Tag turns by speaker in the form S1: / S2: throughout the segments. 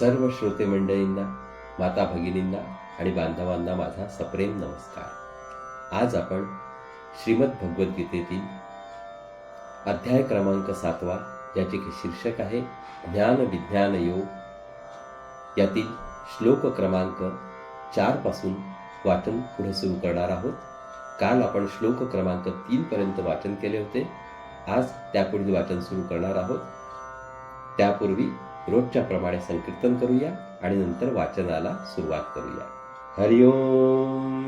S1: सर्व श्रोते मंडळींना माता भगिनींना आणि बांधवांना माझा सप्रेम नमस्कार. आज आपण श्रीमद भगवद्गीतेतील अध्याय क्रमांक सातवा ज्याचे की शीर्षक आहे ज्ञान विज्ञान योग. यातील श्लोक क्रमांक चारपासून वाचन पुढे सुरू करणार आहोत. काल आपण श्लोक क्रमांक तीनपर्यंत वाचन केले होते. आज त्यापुढील वाचन सुरू करणार आहोत. त्यापूर्वी रोजच्या प्रमाणे संकीर्तन करूया आणि नंतर वाचनाला सुरुवात करूया. हरिओम.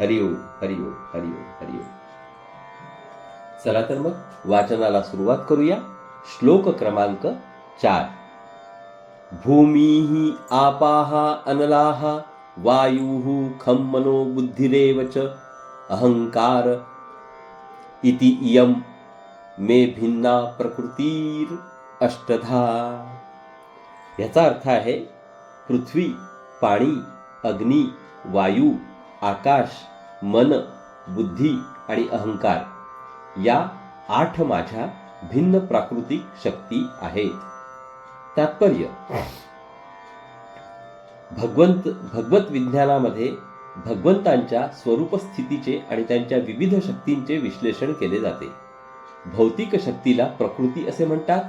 S1: हरिओम हरिओम हरिओम हरिओम चला तर मग वाचनाला सुरुवात करूया. श्लोक क्रमांक चार. भूमी आपाः अनलाः वायुः खं मनो बुद्धिरेव च अहंकार इति इयं मे भिन्ना प्रकृतीर अष्टधा. याचा अर्थ आहे पृथ्वी पाणी अग्नी वायू आकाश मन बुद्धी आणि अहंकार या आठ माझ्या भिन्न प्राकृतिक शक्ती आहेत. तात्पर्य. भगवंत भगवत विज्ञानामध्ये भगवंतांच्या स्वरूप स्थितीचे आणि त्यांच्या विविध शक्तींचे विश्लेषण केले जाते. भौतिक शक्तीला प्रकृती असे म्हणतात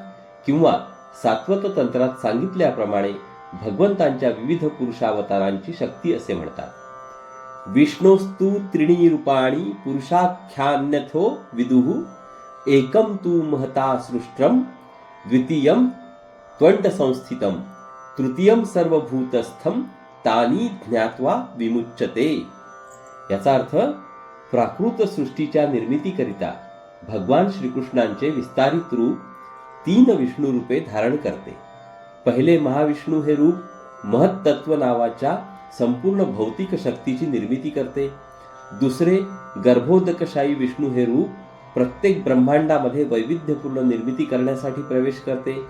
S1: किंवा सात्वत तंत्रात सांगितल्याप्रमाणे भगवंतांच्या विविध पुरुषावतारांची शक्ती असे म्हणतात. विष्णोस्तु त्रिणी रूपाणी पुरुषाख्यान्यथो विदुः। एकम तु महता सृष्ट्रम द्वितीयम त्वंड संस्थितम तृतीयम सर्वभूतस्थम तानी ज्ञात्वा विमुच्यते। याचा अर्थ प्राकृत सृष्टीच्या निर्मितीकरिता भगवान श्रीकृष्णांचे विस्तारित रूप तीन विष्णू रूपे धारण करते। पहिले महाविष्णू हे रूप महत्तत्व नावाच्या संपूर्ण भौतिक शक्तीची निर्मिती करते. दुसरे गर्भोदकशाही विष्णू हे रूप प्रत्येक ब्रह्मांडामध्ये वैविध्यपूर्ण निर्मिती करण्यासाठी प्रवेश करते.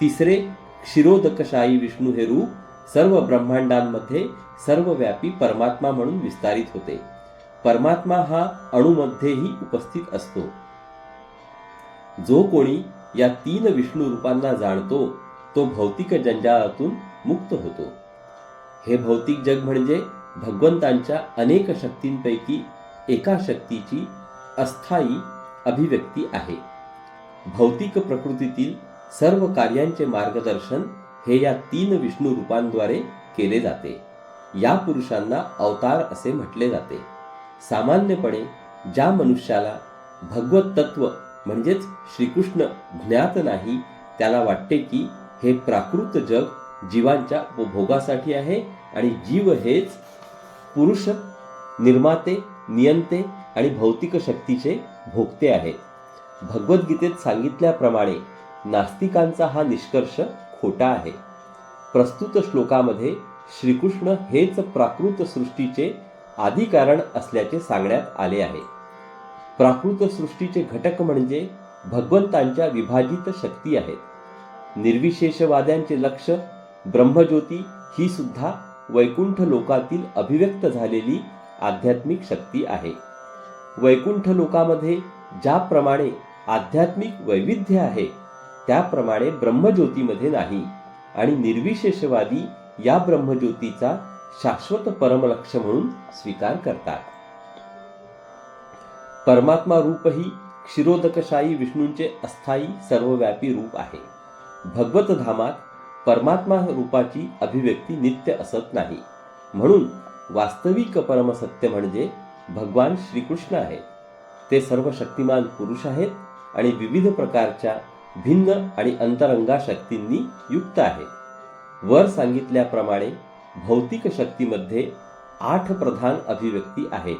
S1: तिसरे क्षीरोदकशाही विष्णू हे रूप सर्व ब्रह्मांडांमध्ये सर्वव्यापी परमात्मा म्हणून विस्तारित होते. परमात्मा हा अणुमध्येही उपस्थित असतो. जो कोणी या तीन विष्णू रूपांना जाणतो तो भौतिक जंजाळातून मुक्त होतो. हे भौतिक जग म्हणजे भगवंतांच्या अनेक शक्तींपैकी एका शक्तीची अस्थायी अभिव्यक्ती आहे. भौतिक प्रकृतीतील सर्व कार्यांचे मार्गदर्शन हे या तीन विष्णू रूपांद्वारे केले जाते. या पुरुषांना अवतार असे म्हटले जाते. सामान्यपणे ज्या मनुष्याला भगवत तत्व म्हणजेच श्रीकृष्ण ज्ञात नाही त्याला वाटते की हे प्राकृत जग जीवांच्या उपभोगासाठी आहे आणि जीव हेच पुरुष निर्माते नियंते आणि भौतिक शक्तीचे भोगते आहेत भगवद्गीतेत सांगितल्याप्रमाणे नास्तिकांचा हा निष्कर्ष खोटा आहे. प्रस्तुत श्लोकामध्ये श्रीकृष्ण हेच प्राकृत सृष्टीचे आदिकारण असल्याचे सांगण्यात आले आहे. प्राकृत सृष्टीचे घटक म्हणजे भगवंतांच्या विभाजित शक्ती आहेत. निर्विशेषवाद्यांचे लक्ष ब्रह्मज्योती ही सुद्धा वैकुंठ लोकातील अभिव्यक्त झालेली आध्यात्मिक शक्ती आहे. वैकुंठ लोकामध्ये ज्याप्रमाणे आध्यात्मिक वैविध्य आहे त्याप्रमाणे ब्रह्मज्योतीमध्ये नाही आणि निर्विशेषवादी या ब्रह्मज्योतीचा शाश्वत परमलक्ष म्हणून स्वीकार करतात. परमात्मा रूप ही क्षीरोदकशाही विष्णूंचे अस्थायी सर्वव्यापी रूप आहे. भगवत धामात परमात्मा रूपाची अभिव्यक्ती नित्य असत नाही. म्हणून वास्तविक परमसत्य म्हणजे भगवान श्रीकृष्ण आहे. ते सर्व शक्तिमान पुरुष आहेत आणि विविध प्रकारच्या भिन्न आणि अंतरंगा शक्तींनी युक्त आहे. वर सांगितल्याप्रमाणे भौतिक शक्तीमध्ये आठ प्रधान अभिव्यक्ती आहेत.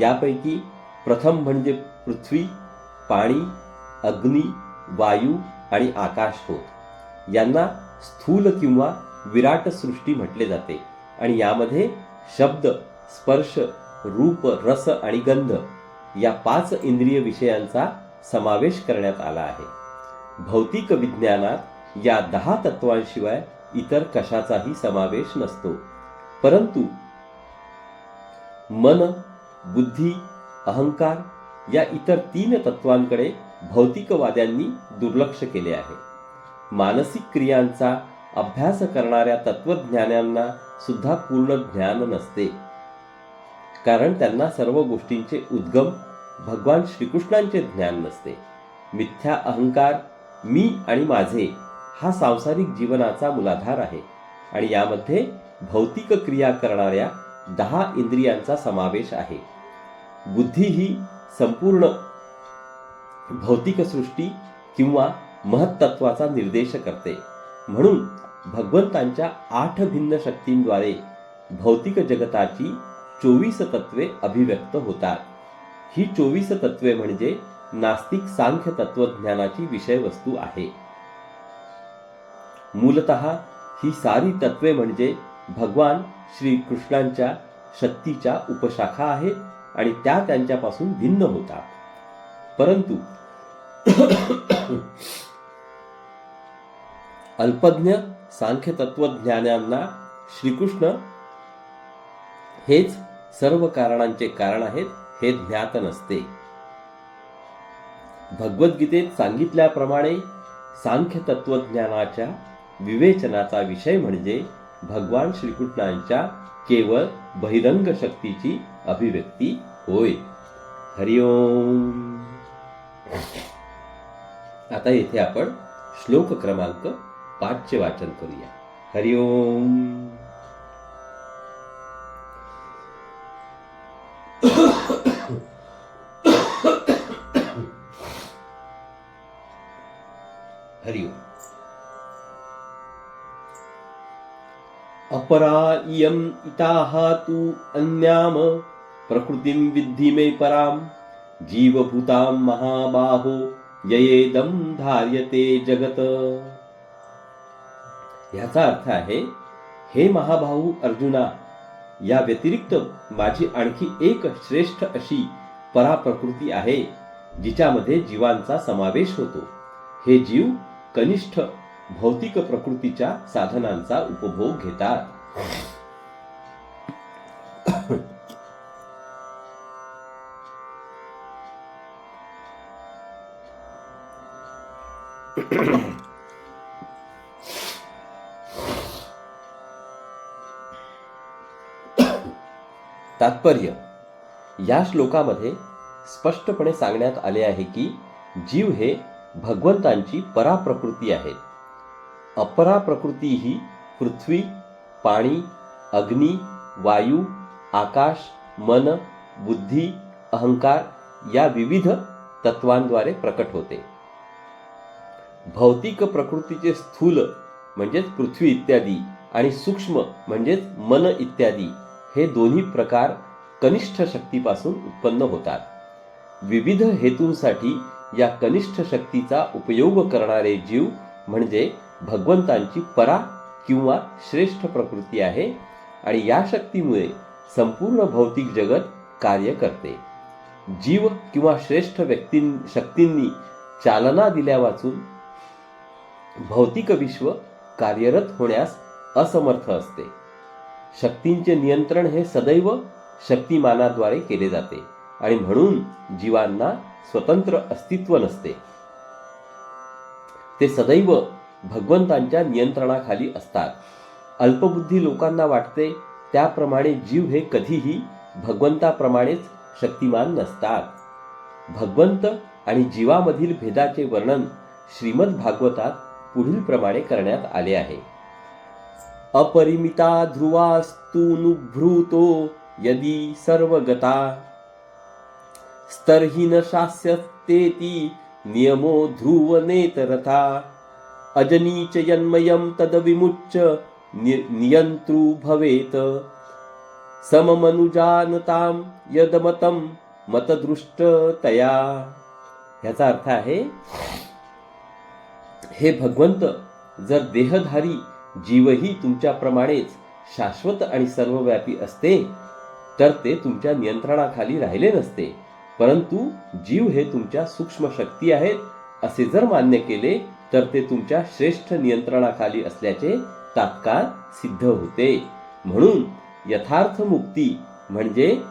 S1: यापैकी प्रथम म्हणजे पृथ्वी पाणी अग्नी वायू आणि आकाश होत यांना स्थूल किंवा विराट सृष्टी म्हटले जाते. आणि यामध्ये शब्द स्पर्श रूप रस आणि गंध या पाच इंद्रिय विषयांचा समावेश करण्यात आला आहे. भौतिक विज्ञानात या दहा तत्वांशिवाय इतर कशाचाही समावेश नसतो. परंतु मन बुद्धी अहंकार या इतर तीन तत्वांकडे भौतिकवाद्यांनी दुर्लक्ष केले आहे. मानसिक क्रियांचा अभ्यास करणाऱ्या तत्त्वज्ञानांना सुद्धा पूर्ण ज्ञान नसते. कारण त्यांना सर्व गोष्टींचे उद्गम भगवान श्रीकृष्णांचे ज्ञान नसते. मिथ्या अहंकार मी आणि माझे हा सांसारिक जीवनाचा मूलाधार आहे. आणि यामध्ये भौतिक क्रिया करणाऱ्या दहा इंद्रियांचा समावेश आहे. बुद्धी ही संपूर्ण भौतिक सृष्टी किंवा महत्त्वाचा निर्देश करते म्हणून भगवंतांच्या आठ भिन्न शक्तींद्वारे भौतिक जगताची चोवीस तत्वे अभिव्यक्त होतात. ही चोवीस तत्वे म्हणजे नास्तिक सांख्य तत्वज्ञानाची विषयवस्तू आहे. मूलत ही सारी तत्वे म्हणजे भगवान श्री कृष्णांच्या शक्तीच्या उपशाखा आहेत आणि त्या त्यांच्यापासून भिन्न होतात. परंतु अल्पज्ञ सांख्य तत्वज्ञानांना श्रीकृष्ण हेच सर्व कारणांचे कारण आहेत हे ज्ञात नसते. भगवद्गीतेत सांगितल्याप्रमाणे सांख्य तत्वज्ञानाच्या विवेचनाचा विषय म्हणजे भगवान श्रीकृष्णांच्या केवळ बहिरंग शक्तीची अभिव्यक्ती होय. हरिओम आता येथे आपण श्लोक क्रमांक पाचचे वाचन करूया. हरिओम हरिओम अपरा इयम् इताः तु अन्याम प्रकृतिं विद्धि मे परां जीवभूतां महाबाहो ययेदं धार्यते जगत। ह्याचा अर्थ आहे हे महाभाऊ अर्जुना या व्यतिरिक्त माझी आणखी एक श्रेष्ठ अशी पराप्रकृती आहे जिच्यामध्ये जीवांचा समावेश होतो. हे जीव कनिष्ठ भौतिक प्रकृतीच्या साधनांचा उपभोग घेतात. तात्पर्य. या श्लोकामध्ये स्पष्टपणे सांगण्यात आले आहे की जीव हे भगवंतांची पराप्रकृती आहे. अपरा प्रकृती ही पृथ्वी पाणी अग्नी वायू आकाश मन बुद्धी अहंकार या विविध तत्वांद्वारे प्रकट होते. भौतिक प्रकृतीचे स्थूल म्हणजेच पृथ्वी इत्यादी आणि सूक्ष्म म्हणजेच मन इत्यादी हे दोन्ही प्रकार कनिष्ठ शक्तीपासून उत्पन्न होतात. विविध हेतूंसाठी या कनिष्ठ शक्तीचा उपयोग करणारे जीव म्हणजे भगवंतांची परा किंवा श्रेष्ठ प्रकृती आहे आणि या शक्तीमुळे संपूर्ण भौतिक जगत कार्य करते. जीव किंवा श्रेष्ठ व्यक्ती शक्तींनी चालना दिल्या वाचून भौतिक विश्व कार्यरत होण्यास असमर्थ असते. शक्तींचे नियंत्रण हे सदैव शक्तिमानाद्वारे केले जाते आणि म्हणून जीवांना स्वतंत्र अस्तित्व नसते. ते सदैव भगवंतांच्या नियंत्रणाखाली असतात. अल्पबुद्धी लोकांना वाटते त्याप्रमाणे जीव हे कधीही भगवंताप्रमाणेच शक्तिमान नसतात. भगवंत आणि जीवामधील भेदाचे वर्णन श्रीमद भागवतात पुढील प्रमाणे करण्यात आले आहे. अपरिमिता ध्रुवास्तूनुभृतो यदि सर्वगता। स्तर्हि न शास्यतेति नियमो ध्रुवनेतरथा। अजनी च यन्मयं तद्विमुच्य नियन्तृ भवेत्। सममनुजानतां यदमतं मतदृष्टतया। ह्याचा अर्थ आहे हे भगवंत जर देहधारी जीवही तुमच्याप्रमाणेच शाश्वत आणि सर्वव्यापी असते तर ते तुमच्या नियंत्रणाखाली राहिले नसते. परंतु जीव हे तुमच्या सूक्ष्म शक्ती आहेत असे जर मान्य केले तर ते तुमच्या श्रेष्ठ नियंत्रणाखाली असल्याचे तात्काळ सिद्ध होते. म्हणून यथार्थ मुक्ती म्हणजे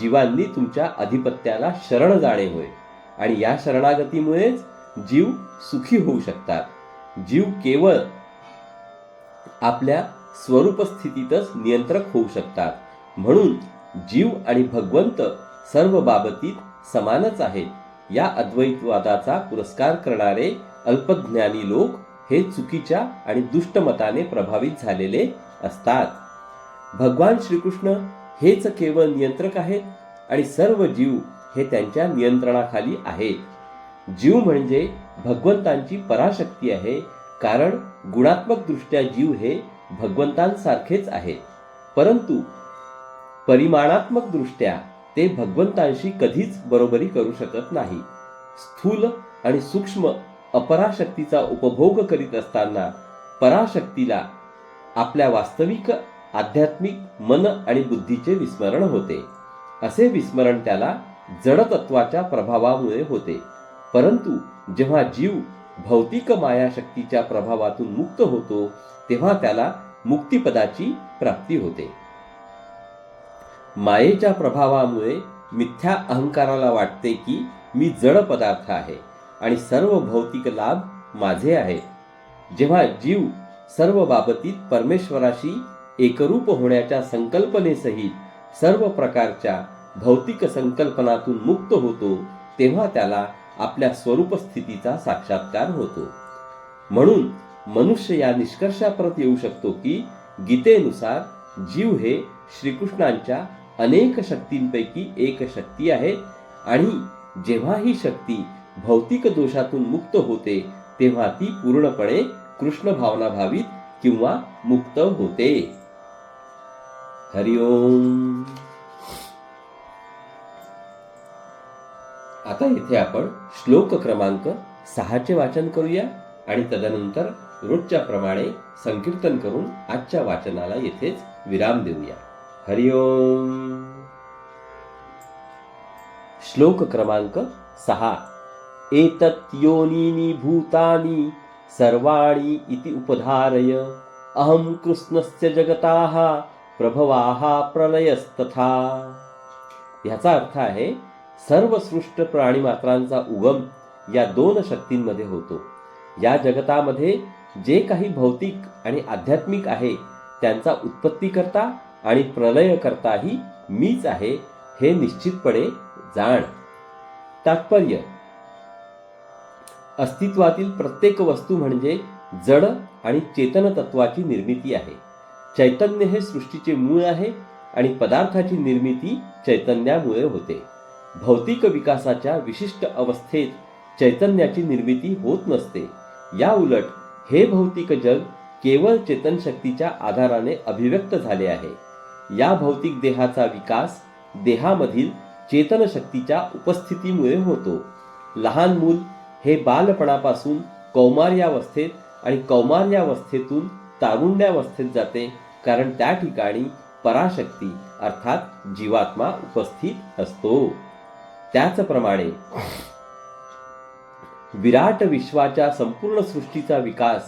S1: जीवांनी तुमच्या अधिपत्याला शरण जाणे होय. आणि या शरणागतीमुळेच जीव सुखी होऊ शकतात. जीव केवळ आपल्या स्वरूप स्थितीतच नियंत्रक होऊ शकतात. म्हणून जीव आणि भगवंत सर्व बाबतीत समानच आहेत या अद्वैतवादाचा पुरस्कार करणारे अल्पज्ञानी लोक हे चुकीच्या आणि दुष्टमताने प्रभावित झालेले असतात. भगवान श्रीकृष्ण हेच केवळ नियंत्रक आहेत आणि सर्व जीव हे त्यांच्या नियंत्रणाखाली आहेत. जीव म्हणजे भगवंतांची पराशक्ती आहे कारण गुणात्मक दृष्ट्या जीव हे भगवंतांसारखेच आहेत. परंतु परिमाणात्मक दृष्ट्या ते भगवंतांशी कधीच बरोबरी करू शकत नाही. स्थूल आणि सूक्ष्म अपराशक्तीचा उपभोग करीत असताना पराशक्तीला आपल्या वास्तविक आध्यात्मिक मन आणि बुद्धीचे विस्मरण होते. असे विस्मरण त्याला जडतत्वाच्या प्रभावामुळे होते. परंतु जेव्हा जीव भौतिक मायाशक्तीच्या प्रभावातून मुक्त होतो तेव्हा त्याला मुक्तिपदाची प्राप्ती होते. मायेच्या प्रभावामुळे मिथ्या अहंकाराला वाटते की मी जड पदार्थ आहे आणि सर्व भौतिक लाभ माझे आहेत. जेव्हा जीव सर्व बाबतीत परमेश्वराशी एकरूप होण्याच्या संकल्पनेसहित सर्व प्रकारच्या भौतिक संकल्पनातून मुक्त होतो तेव्हा त्याला आपल्या स्वरूप स्थितीचा साक्षात्कार होतो. म्हणून मनुष्य या निष्कर्षापर्यंत येऊ शकतो की गीतेनुसार जीव हे श्रीकृष्णांच्या अनेक शक्तींपैकी एक शक्ती आहे आणि जेव्हा ही शक्ती भौतिक दोषातून मुक्त होते तेव्हा ती पूर्णपणे कृष्ण भावना भावित किंवा मुक्त होते. हरिओम आता इथे आपण श्लोक क्रमांक सहाचे वाचन करूया आणि तदनंतर रोजच्या प्रमाणे संकीर्तन करून आजच्या वाचनाला येथेच विराम देऊया. हरिओम श्लोक क्रमांक सहा. एतत् योनिनी भूतानि सर्वाणी इति उपधारय। अहं कृष्णस्य जगताः प्रभवाः प्रलयस्तथा ह्याचा अर्थ आहे सर्व सृष्ट प्राणीमात्रांचा उगम या दोन शक्तींमध्ये होतो. या जगतामध्ये जे काही भौतिक आणि आध्यात्मिक आहे त्यांचा उत्पत्तीकर्ता आणि प्रलयकर्ताही मीच आहे हे निश्चितपणे जाण. तात्पर्य. अस्तित्वातील प्रत्येक वस्तू म्हणजे जड आणि चेतन तत्वाची निर्मिती आहे. चैतन्य हे सृष्टीचे मूळ आहे आणि पदार्थाची निर्मिती चैतन्यामुळे होते. भौतिक विकासाच्या विशिष्ट अवस्थेत चैतन्याची निर्मिती होत नसते. या उलट हे भौतिक जग केवळ चेतन शक्तीच्या आधाराने अभिव्यक्त झाले आहे. या भौतिक देहाचा विकास देहामधील चेतन शक्तीच्या उपस्थितीमुळे होतो. लहान मूल हे बालपणापासून कौमार्यावस्थेत आणि कौमार्यावस्थेतून तारुण्यावस्थेत जाते कारण त्या ठिकाणी पराशक्ती अर्थात जीवात्मा उपस्थित असतो. त्याचप्रमाणे विराट विश्वाच्या संपूर्ण सृष्टीचा विकास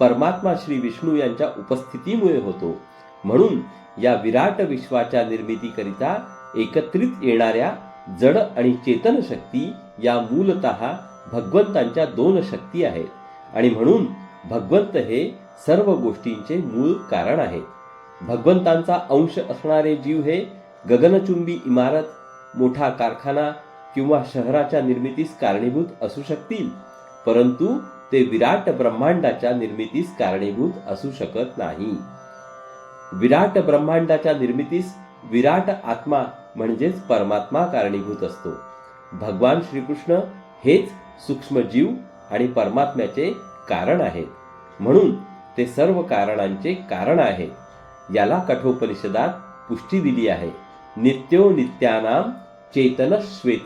S1: परमात्मा श्री विष्णू यांच्या उपस्थितीमुळे होतो. म्हणून या विराट विश्वाच्या निर्मितीकरिता एकत्रित येणाऱ्या जड आणि चेतन शक्ती या मूलत भगवंतांच्या दोन शक्ती आहेत. आणि म्हणून भगवंत हे सर्व गोष्टींचे मूळ कारण आहे. भगवंतांचा अंश असणारे जीव हे गगनचुंबी इमारत मोठा कारखाना किंवा शहराच्या निर्मितीस कारणीभूत असू शकतील परंतु ते विराट ब्रह्मांडाच्या निर्मितीस कारणीभूत असू शकत नाही. विराट ब्रह्मांडाच्या निर्मितीस विराट आत्मा म्हणजेच परमात्मा कारणीभूत असतो. भगवान श्रीकृष्ण हेच सूक्ष्मजीव आणि परमात्म्याचे कारण आहेत. म्हणून ते सर्व कारणांचे कारण आहे याला कठोपनिषदात पुष्टी दिली आहे. नित्यो नित्यानाम चेतन हरि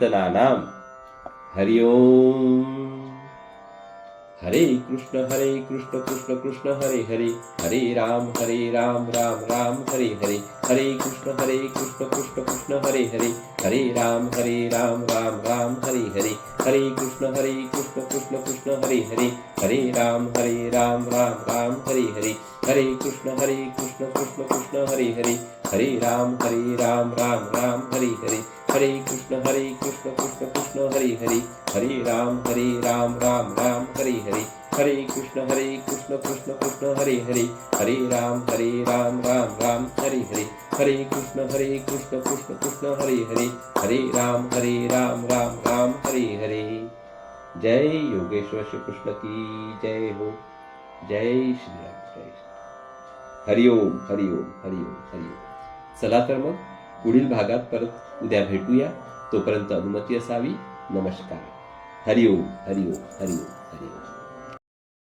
S1: हरिओम हरे कृष्ण हरे कृष्ण कृष्ण कृष्ण हरे हरे। हरे राम हरे राम राम राम हरे हरे। हरे कृष्ण हरे कृष्ण कृष्ण कृष्ण हरे हरे। हरे राम हरे राम राम राम हरे हरे। हरे कृष्ण हरे कृष्ण कृष्ण कृष्ण हरे हरे। हरे राम हरे राम राम राम हरे हरे। हरे कृष्ण हरे कृष्ण कृष्ण कृष्ण हरे हरे। हरे राम हरे राम राम राम हरे हरे। हरे कृष्ण हरे कृष्ण कृष्ण कृष्ण हरे हरे हरे राम हरे राम राम राम हरे हरे हरे कृष्ण हरे कृष्ण कृष्ण कृष्ण हरे हरे हरे राम हरे राम राम राम हरे हरे हरे कृष्ण हरे कृष्ण कृष्ण कृष्ण हरे हरे हरे राम हरे राम राम राम हरे हरे। जय योगेश्वर श्री कृष्ण की जय हो। जय श्री राम जय हरिओम हरिओम हरिओम हरिओम चला तर मग पुढील भागात परत उद्या भेटूया. तोपर्यंत अनुमती असावी. नमस्कार. हरिओम हरिओम हरिओम हरिओम.